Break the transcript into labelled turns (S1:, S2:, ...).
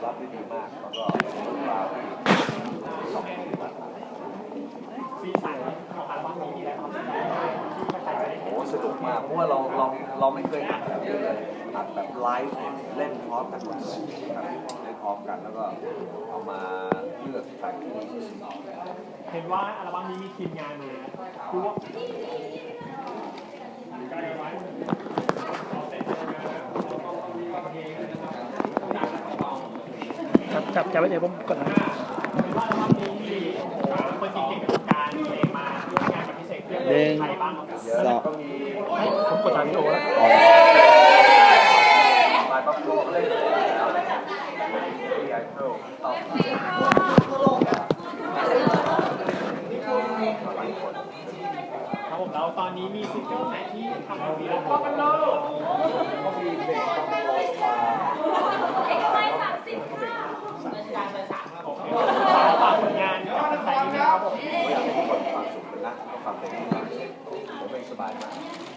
S1: อบรับที่ดีมากแล้วก็เป็นว่าสองปีมา
S2: สีสันของอัลบั้มนี้มีอะไรความสนใจที่ประชาชนได้
S1: โอ้สนุกมากเพราะว่าเราเราเราไม่เคยอัดแบบนี้เลยอัดแบบไลฟ์เล่นพร้อมกันหมดเลยครับเล่นพร้อมกันแล้วก็เอามาเลือกแทร็กที่ดีที่สุด
S2: เห็นว่าอัลบั้มนี้มีทีมงานเลยดูว่า
S3: จับจับจับไว้เดี๋ยวผมกดนะ
S2: เห็นว่าอัลบั้มนี้มีคนเก่งๆกับการเพลงมาร่วมงานกับพิเศษเพื่อนใครบ้าง
S1: เยอะก็มี
S3: ผมกดถ่ายวิดีโอแล้ว
S1: ลายปั๊บลูกเล่นมีไอเคิลต่อหลายคน
S2: ครับผมแล้วตอนนี้มีซิงเกิลไหนที่ทำเอาไว้แล้วก็กันเล
S1: ก็มีเพลงต้องรอสตาร์
S2: ฝากผลงานกับแฟนๆนะครับผม
S1: อยากให้ ทุกคนมีความสุขกันนะฟังเพลงนี้ผมเองสบายมาก